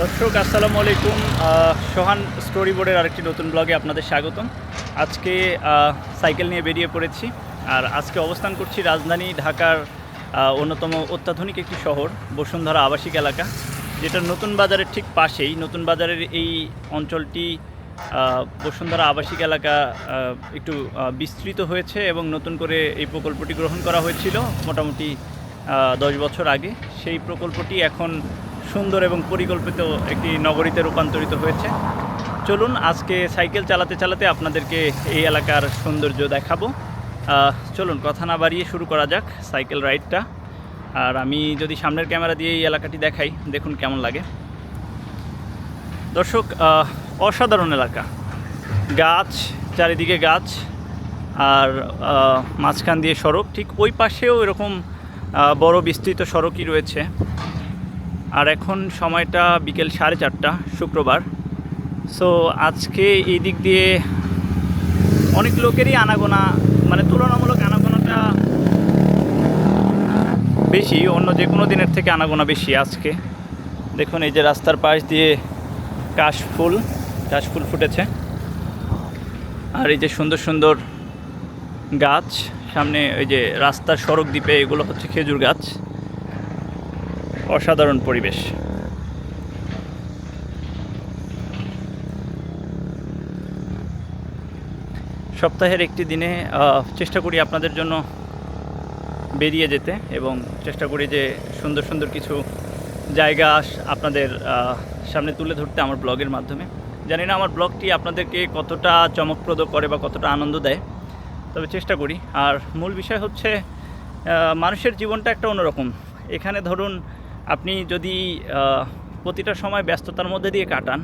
দর্শক, আসসালামু আলাইকুম। সোহান স্টোরি বোর্ডের আরেকটি নতুন ব্লগে আপনাদের স্বাগতম। আজকে সাইকেল নিয়ে বেরিয়ে পড়েছি আর আজকে অবস্থান করছি রাজধানী ঢাকার অন্যতম অত্যাধুনিক একটি শহর, বসুন্ধরা আবাসিক এলাকা যেটা নতুন বাজারের ঠিক পাশেই, নতুন বাজারের এই অঞ্চলটি বসুন্ধরা আবাসিক এলাকা একটু বিস্তৃত হয়েছে এবং নতুন করে এই প্রকল্পটি গ্রহণ করা হয়েছিল মোটামুটি দশ বছর আগে। সেই প্রকল্পটি এখন সুন্দর এবং পরিকল্পিত একটি নগরীতে রূপান্তরিত হয়েছে। চলুন আজকে সাইকেল চালাতে চালাতে আপনাদেরকে এই এলাকার সৌন্দর্য দেখাবো। চলুন কথা না বাড়িয়ে শুরু করা যাক সাইকেল রাইডটা। আর আমি যদি সামনের ক্যামেরা দিয়ে এই এলাকাটি দেখাই, দেখুন কেমন লাগে। দর্শক অসাধারণ এলাকা। গাছ, চারিদিকে গাছ, আর মাঝখান দিয়ে সড়ক। ঠিক ওই পাশেও এরকম বড় বিস্তৃত সড়কই রয়েছে। আর এখন সময়টা বিকেল সাড়ে চারটা, শুক্রবার। সো আজকে এই দিক দিয়ে অনেক লোকেরই আনাগোনা মানে তুলনামূলক আনাগোনাটা বেশি, অন্য যে কোনো দিনের থেকে আনাগোনা বেশি আজকে। দেখুন, এই যে রাস্তার পাশ দিয়ে কাশফুল কাশফুল ফুটেছে। আর এই যে সুন্দর সুন্দর গাছ, সামনে ওই যে রাস্তার সড়ক দ্বীপে এগুলো হচ্ছে খেজুর গাছ। অসাধারণ পরিবেশ। সপ্তাহের একটি দিনে চেষ্টা করি আপনাদের জন্য বেরিয়ে যেতে এবং চেষ্টা করি যে সুন্দর সুন্দর কিছু জায়গা আপনাদের সামনে তুলে ধরতে আমার ব্লগের মাধ্যমে। জানি না আমার ব্লগটি আপনাদেরকে কতটা চমকপ্রদ করে বা কতটা আনন্দ দেয়, তবে চেষ্টা করি। আর মূল বিষয় হচ্ছে মানুষের জীবনটা একটা অন্যরকম। এখানে ধরুন আপনি যদি প্রতিটা সময় ব্যস্ততার মধ্যে দিয়ে কাটান,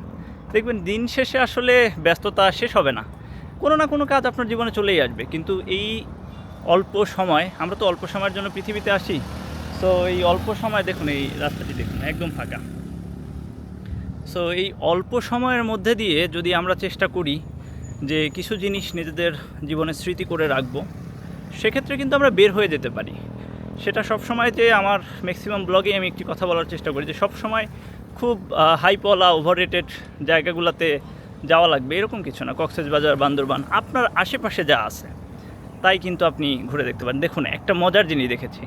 দেখবেন দিন শেষে আসলে ব্যস্ততা শেষ হবে না। কোনো না কোনো কাজ আপনার জীবনে চলেই আসবে। কিন্তু এই অল্প সময়, আমরা তো অল্প সময়ের জন্য পৃথিবীতে আসি তো এই অল্প সময় দেখুন, এই রাস্তাটি দেখুন, একদম ফাঁকা। সো এই অল্প সময়ের মধ্যে দিয়ে যদি আমরা চেষ্টা করি যে কিছু জিনিস নিজেদের জীবনে স্মৃতি করে রাখব, সেক্ষেত্রে কিন্তু আমরা বের হয়ে যেতে পারি। সেটা সব সময় যে আমার ম্যাক্সিমাম ব্লগে আমি একটি কথা বলার চেষ্টা করি যে সব সময় খুব হাইপলা ওভার রেটেড জায়গাগুলোতে যাওয়া লাগবে, এরকম কিছু না। কক্সবাজার বান্দরবান আপনার আশেপাশে যা আছে, তাই কিন্তু আপনি ঘুরে দেখতে পারেন। দেখুন, একটা মজার জিনিস দেখেছি।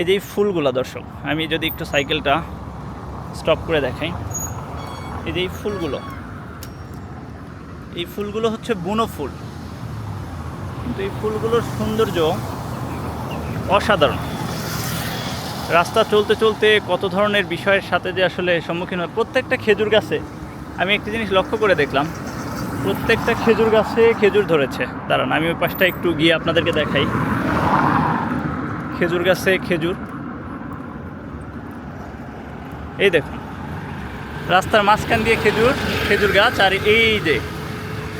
এই যে ফুলগুলো, দর্শক, আমি যদি একটু সাইকেলটা স্টপ করে দেখাই। এই যে এই ফুলগুলো এই ফুলগুলো হচ্ছে বুনো ফুল। কিন্তু এই ফুলগুলোর সৌন্দর্য অসাধারণ। রাস্তা চলতে চলতে কত ধরনের বিষয়ের সাথে যে আসলে সম্মুখীন হয়, প্রত্যেকটা খেজুর গাছে, আমি একটি জিনিস লক্ষ্য করে দেখলাম, প্রত্যেকটা খেজুর গাছে খেজুর ধরেছে। দাঁড়ান, আমি ওই পাশটা একটু গিয়ে আপনাদেরকে দেখাই। খেজুর গাছে খেজুর। এই দেখুন, রাস্তার মাঝখান দিয়ে খেজুর খেজুর গাছ, আর এই যে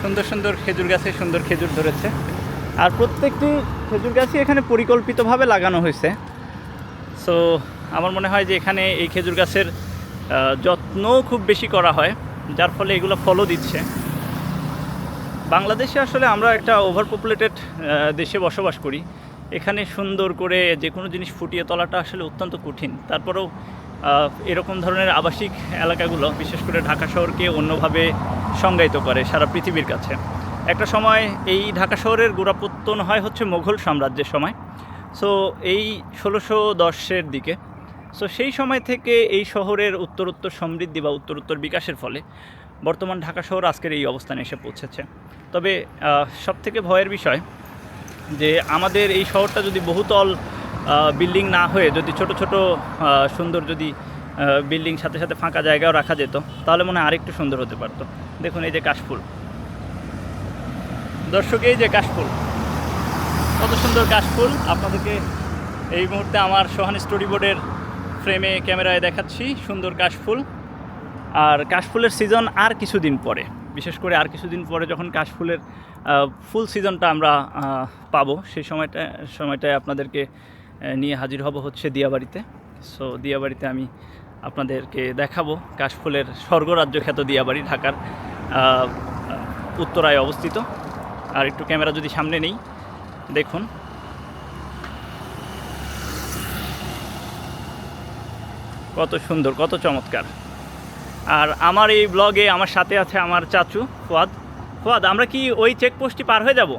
সুন্দর সুন্দর খেজুর গাছে সুন্দর খেজুর ধরেছে। আর প্রত্যেকটি খেজুর গাছই এখানে পরিকল্পিতভাবে লাগানো হয়েছে। সো আমার মনে হয় যে এখানে এই খেজুর গাছের আহ, যত্নও খুব বেশি করা হয় যার ফলে এগুলো ফলও দিচ্ছে। বাংলাদেশে আসলে আমরা একটা ওভার পপুলেটেড দেশে বসবাস করি। এখানে সুন্দর করে যে কোনো জিনিস ফুটিয়ে তোলাটা আসলে অত্যন্ত কঠিন। তারপরেও এরকম ধরনের আবাসিক এলাকাগুলো বিশেষ করে ঢাকা শহরকে অন্যভাবে সংজ্ঞায়িত করে সারা পৃথিবীর কাছে। একটা সময় এই ঢাকা শহরের গোড়াপত্তন হয় হচ্ছে মোঘল সাম্রাজ্যের সময়। সো এই ষোলোশো দশের দিকে সো সেই সময় থেকে এই শহরের উত্তরোত্তর সমৃদ্ধি বা উত্তরোত্তর বিকাশের ফলে বর্তমান ঢাকা শহর আজকের এই অবস্থানে এসে পৌঁছেছে। তবে সবথেকে ভয়ের বিষয় যে আমাদের এই শহরটা যদি বহুতল বিল্ডিং না হয়ে যদি ছোট ছোট সুন্দর যদি বিল্ডিং সাথে সাথে ফাঁকা জায়গাও রাখা যেত, তাহলে মনে হয় আরেকটু সুন্দর হতে পারতো। দেখুন এই যে কাশফুল। দর্শক, এই যে কাশফুল। কত সুন্দর কাশফুল আপনাদেরকে এই মুহূর্তে আমার সোহান স্টোরি বোর্ডের ফ্রেমে ক্যামেরায় দেখাচ্ছি সুন্দর কাশফুল আর কাশফুলের সিজন আর কিছুদিন পরে, বিশেষ করে আর কিছুদিন পরে যখন কাশফুলের ফুল সিজনটা আমরা পাবো, সেই সময়টা, সময়টায় আপনাদেরকে নিয়ে হাজির হব হচ্ছে দিয়াবাড়িতে। সো দিয়াবাড়িতে আমি আপনাদেরকে দেখাবো কাশফুলের স্বর্গরাজ্য খ্যাত দিয়াবাড়ি, ঢাকার উত্তরায় অবস্থিত। আর একটু ক্যামেরা যদি সামনে নেই দেখুন। কত সুন্দর কত চমৎকার। আর আমার এই ব্লগে আমার সাথে আছে আমার চাচু ফুয়াদ। ফুয়াদ আমরা কি ওই চেকপোস্টটি পার হয়ে যাব।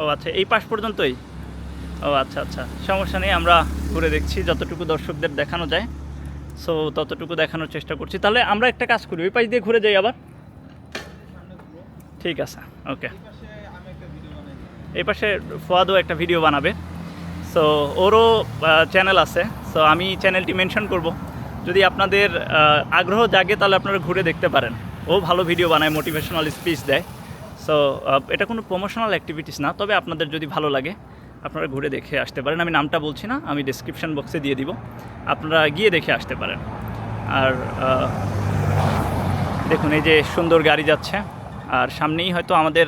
ও আচ্ছা এই পাশ পর্যন্তই? ও আচ্ছা আচ্ছা সমস্যা নেই আমরা ঘুরে দেখছি যতটুকু দর্শকদের দেখানো যায়। সো ততটুকু দেখানোর চেষ্টা করছি। তাহলে আমরা একটা কাজ করি ওই পাশ দিয়ে ঘুরে যাই আবার। ঠিক আছে ওকে এই পাশে আমি একটা ভিডিও বানাই এই পাশে ফুয়াদও একটা ভিডিও বানাবে। সো ওরও চ্যানেল আছে। সো আমি চ্যানেলটি মেনশন করব। যদি আপনাদের আগ্রহ জাগে, তাহলে আপনারা ঘুরে দেখতে পারেন। ও ভালো ভিডিও বানায় মোটিভেশনাল স্পিচ দেয়। সো এটা কোনো প্রমোশনাল অ্যাক্টিভিটিস না, তবে আপনাদের যদি ভালো লাগে, আপনারা ঘুরে দেখে আসতে পারেন। আমি নামটা বলছি না, আমি ডিসক্রিপশন বক্সে দিয়ে দিব। আপনারা গিয়ে দেখে আসতে পারেন। আর দেখুন, এই যে সুন্দর গাড়ি যাচ্ছে। আর সামনেই হয়তো আমাদের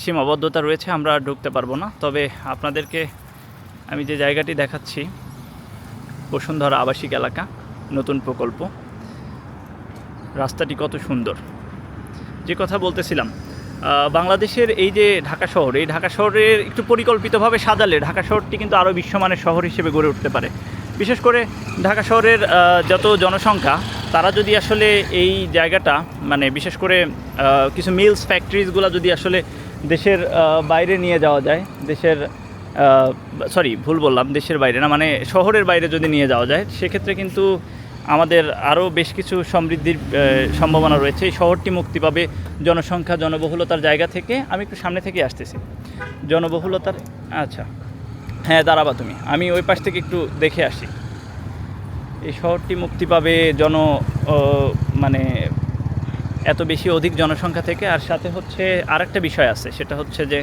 সীমাবদ্ধতা রয়েছে, আমরা ঢুকতে পারব না। তবে আপনাদেরকে আমি যে জায়গাটি দেখাচ্ছি, বসুন্ধরা আবাসিক এলাকা, নতুন প্রকল্প। রাস্তাটি কত সুন্দর। যে কথা বলতেছিলাম বাংলাদেশের এই যে ঢাকা শহর, এই ঢাকা শহরের একটু পরিকল্পিতভাবে সাজালে ঢাকা শহরটি কিন্তু আরও বিশ্বমানের শহর হিসেবে গড়ে উঠতে পারে। বিশেষ করে ঢাকা শহরের যত জনসংখ্যা তারা যদি আসলে এই জায়গাটা মানে বিশেষ করে কিছু মিলস ফ্যাক্টরিজগুলো যদি আসলে দেশের বাইরে নিয়ে যাওয়া যায়, দেশের সরি ভুল বললাম, দেশের বাইরে না মানে শহরের বাইরে যদি নিয়ে যাওয়া যায়, সেক্ষেত্রে কিন্তু আমাদের আরও বেশ কিছু সমৃদ্ধির সম্ভাবনা রয়েছে। এই শহরটি মুক্তি পাবে জনসংখ্যা, জনবহুলতার জায়গা থেকে। আমি একটু সামনে থেকে আসতেছি। জনবহুলতার আচ্ছা। হ্যাঁ দাঁড়াবা তুমি। আমি ওই পাশ থেকে একটু দেখে আসি। এই শহরটি মুক্তি পাবে জন মানে এত বেশি অধিক জনসংখ্যা থেকে। আর সাথে হচ্ছে আরেকটা বিষয় আছে, সেটা হচ্ছে যে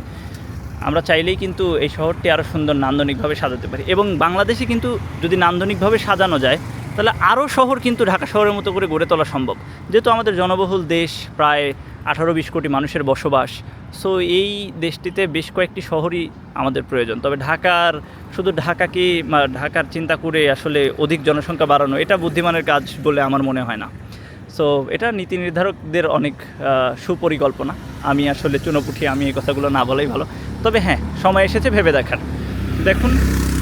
আমরা চাইলেই কিন্তু এই শহরটি আরও সুন্দর নান্দনিকভাবে সাজাতে পারি। এবং বাংলাদেশে কিন্তু যদি নান্দনিকভাবে সাজানো যায়, তাহলে আরও শহর কিন্তু ঢাকা শহরের মতো করে গড়ে তোলা সম্ভব। যেহেতু আমাদের জনবহুল দেশ, প্রায় আঠারো বিশ কোটি মানুষের বসবাস সো এই দেশটিতে বেশ কয়েকটি শহরই আমাদের প্রয়োজন। তবে ঢাকার, শুধু ঢাকাকে ঢাকার চিন্তা করে আসলে অধিক জনসংখ্যা বাড়ানো, এটা বুদ্ধিমানের কাজ বলে আমার মনে হয় না। সো এটা নীতি নির্ধারকদের অনেক সুপরিকল্পনা। আমি আসলে চুনোপুঠি, আমি এই কথাগুলো না বলাই ভালো। তবে হ্যাঁ সময় এসেছে, ভেবে দেখার। দেখুন,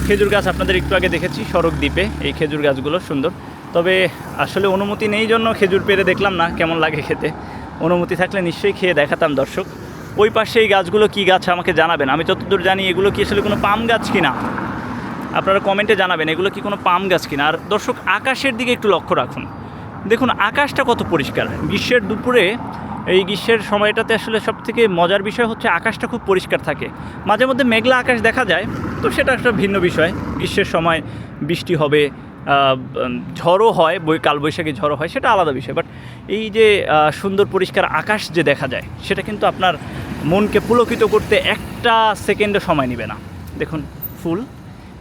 খেজুর গাছ আপনাদের একটু আগে দেখেছি, সড়ক দ্বীপে। এই খেজুর গাছগুলো সুন্দর। তবে আসলে অনুমতি নেই জন্য খেজুর পেরে দেখলাম না, কেমন লাগে খেতে। অনুমতি থাকলে নিশ্চয়ই খেয়ে দেখাতাম দর্শক। ওই পাশে এই গাছগুলো কী গাছ আমাকে জানাবেন? আমি যতদূর জানি এগুলো কি আসলে কোনো পাম গাছ কিনা? আপনারা কমেন্টে জানাবেন, এগুলো কি কোনো পাম গাছ কিনা? আর দর্শক, আকাশের দিকে একটু লক্ষ্য রাখুন। দেখুন, আকাশটা কত পরিষ্কার। গ্রীষ্মের দুপুরে, এই গ্রীষ্মের সময়টাতে আসলে সব থেকে মজার বিষয় হচ্ছে আকাশটা খুব পরিষ্কার থাকে। মাঝে মধ্যে মেঘলা আকাশ দেখা যায়, তো সেটা একটা ভিন্ন বিষয়। গ্রীষ্মের সময় বৃষ্টি হবে ঝড়ও হয় বই কালবৈশাখী ঝড়ও হয়, সেটা আলাদা বিষয়। বাট এই যে সুন্দর পরিষ্কার আকাশ যে দেখা যায়, সেটা কিন্তু আপনার মনকে পুলকিত করতে একটা সেকেন্ডও সময় নেবে না। দেখুন, ফুল,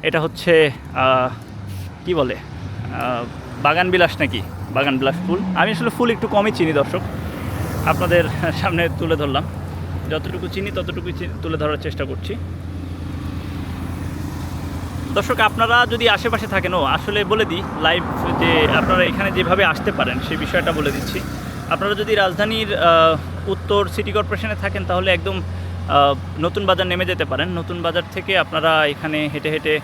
এটা হচ্ছে কি বলে বাগান বিলাস নাকি? বাগান বিলাস ফুল। আমি আসলে ফুল একটু কমই চিনি, দর্শক। আপনাদের সামনে তুলে ধরলাম। যতটুকু চিনি ততটুকু তুলে ধরার চেষ্টা করছি। দর্শক, আপনারা যদি আশেপাশে থাকেন, ও, আসলে বলে দিই লাইভ যে আপনারা এখানে যেভাবে আসতে পারেন সেই বিষয়টা বলে দিচ্ছি। আপনারা যদি রাজধানীর উত্তর সিটি কর্পোরেশনে থাকেন, তাহলে একদম নতুন বাজার নেমে যেতে পারেন। নতুন বাজার থেকে আপনারা এখানে হেঁটে হেঁটে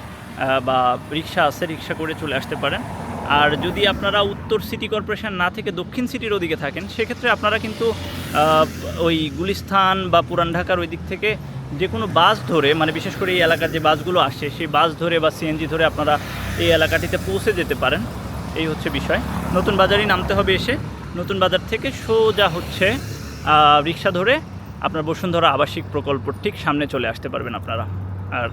বা রিক্সা আছে, রিক্সা করে চলে আসতে পারেন। আর যদি আপনারা উত্তর সিটি কর্পোরেশন না থেকে দক্ষিণ সিটির ওদিকে থাকেন, সেক্ষেত্রে আপনারা কিন্তু ওই গুলিস্থান বা পুরান ঢাকার ওই দিক থেকে যে কোনো বাস ধরে মানে বিশেষ করে এই এলাকার যে বাসগুলো আসে, সেই বাস ধরে বা সিএনজি ধরে আপনারা এই এলাকাটিতে পৌঁছে যেতে পারেন। এই হচ্ছে বিষয়। নতুন বাজারই নামতে হবে এসে। নতুন বাজার থেকে সোজা হচ্ছে রিক্সা ধরে আপনার বসুন্ধরা আবাসিক প্রকল্প ঠিক সামনে চলে আসতে পারবেন আপনারা। আর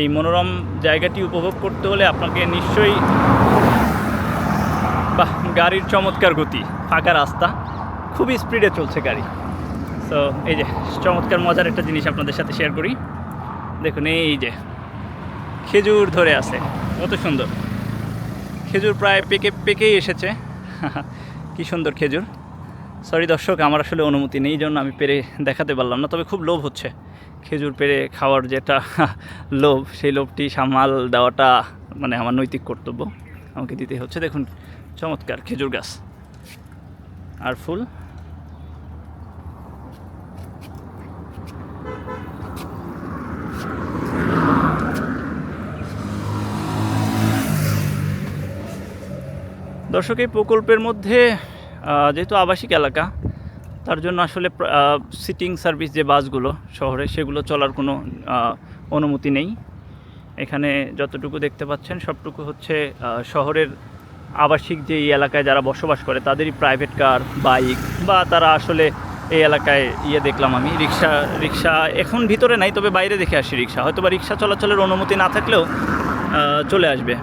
এই মনোরম জায়গাটি উপভোগ করতে হলে আপনাকে নিশ্চয়ই বাহ, গাড়ির চমৎকার গতি, ফাঁকা রাস্তা, খুবই স্পিডে চলছে গাড়ি। তো এই যে, চমৎকার, মজার একটা জিনিস আপনাদের সাথে শেয়ার করি। দেখুন, এই যে, খেজুর ধরে আছে, কত সুন্দর। খেজুর প্রায় পেকে, পেকেই এসেছে। কি সুন্দর খেজুর। সরি দর্শক, আমার আসলে অনুমতি নেই জন্য আমি পেরে দেখাতে পারলাম না, তবে খুব লোভ হচ্ছে। খেজুর পেরে খাওয়ার যেটা লোভ, সেই লোভটি সামাল দেওয়াটা মানে আমার নৈতিক কর্তব্য। আমাকে দিতে হচ্ছে। দেখুন চমৎকার, খেজুর গাছ। আর ফুল? দর্শক, এই প্রকল্পের মধ্যে যেহেতু আবাসিক এলাকা, তার জন্য আসলে সিটিং সার্ভিস যে বাসগুলো শহরে, সেগুলো চলার কোনো অনুমতি নেই। এখানে যতটুকু দেখতে পাচ্ছেন, সবটুকু হচ্ছে শহরের আবাসিক যে এই এলাকায় যারা বসবাস করে, তাদেরই প্রাইভেট কার বাইক বা তারা আসলে এই এলাকায় ইয়ে দেখলাম আমি, রিক্সা রিক্সা এখন ভিতরে নাই, তবে বাইরে দেখে আসি রিক্সা। হয়তো বা রিক্সা চলাচলের অনুমতি না থাকলেও চলে আসবে।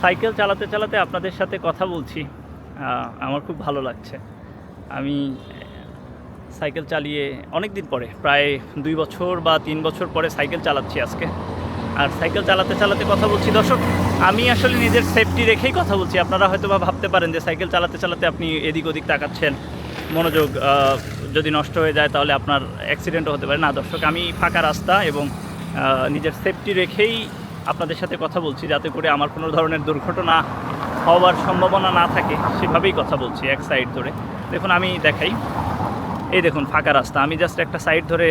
সাইকেল চালাতে চালাতে আপনাদের সাথে কথা বলছি। আমার খুব ভালো লাগছে। আমি সাইকেল চালিয়ে অনেক দিন পরে, প্রায় দুই বছর বা তিন বছর পরে সাইকেল চালাচ্ছি আজকে। আর সাইকেল চালাতে চালাতে কথা বলছি, দর্শক, আমি আসলে নিজের সেফটি রেখেই কথা বলছি। আপনারা হয়তো বা ভাবতে পারেন যে সাইকেল চালাতে চালাতে আপনি এদিক ওদিক তাকাচ্ছেন, মনোযোগ যদি নষ্ট হয়ে যায় তাহলে আপনার অ্যাক্সিডেন্টও হতে পারে। না, দর্শক, আমি ফাঁকা রাস্তা এবং নিজের সেফটি রেখেই আপনাদের সাথে কথা বলছি, যাতে করে আমার কোনো ধরনের দুর্ঘটনা হওয়ার সম্ভাবনা না থাকে, সেভাবেই কথা বলছি এক সাইড ধরে। দেখুন, আমি দেখাই। এই দেখুন, ফাঁকা রাস্তা। আমি জাস্ট একটা সাইড ধরে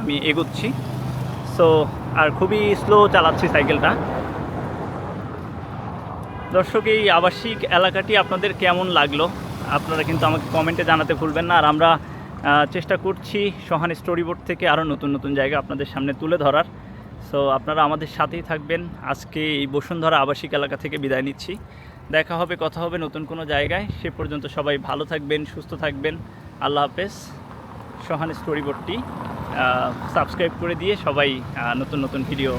আমি এগোচ্ছি। সো আর খুবই স্লো চালাচ্ছি সাইকেলটা দর্শক, এই আবাসিক এলাকাটি আপনাদের কেমন লাগল? আপনারা কিন্তু আমাকে কমেন্টে জানাতে ভুলবেন না। আর আমরা চেষ্টা করছি সোহান স্টোরি বোর্ড থেকে আরও নতুন নতুন জায়গা আপনাদের সামনে তুলে ধরার। সো আপনারা আমাদের সাথেই থাকবেন। আজকে এই বসুন্ধরা আবাসিক এলাকা থেকে বিদায় নিচ্ছি। দেখা হবে, কথা হবে নতুন কোনো জায়গায়। সে পর্যন্ত সবাই ভালো থাকবেন, সুস্থ থাকবেন। আল্লাহ হাফেজ। সোহান স্টোরি বোর্ডটি সাবস্ক্রাইব করে দিয়ে সবাই নতুন নতুন ভিডিও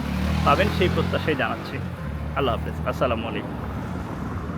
পাবেন, সেই প্রত্যাশাই জানাচ্ছি। আল্লাহ হাফেজ, আসসালামু আলাইকুম।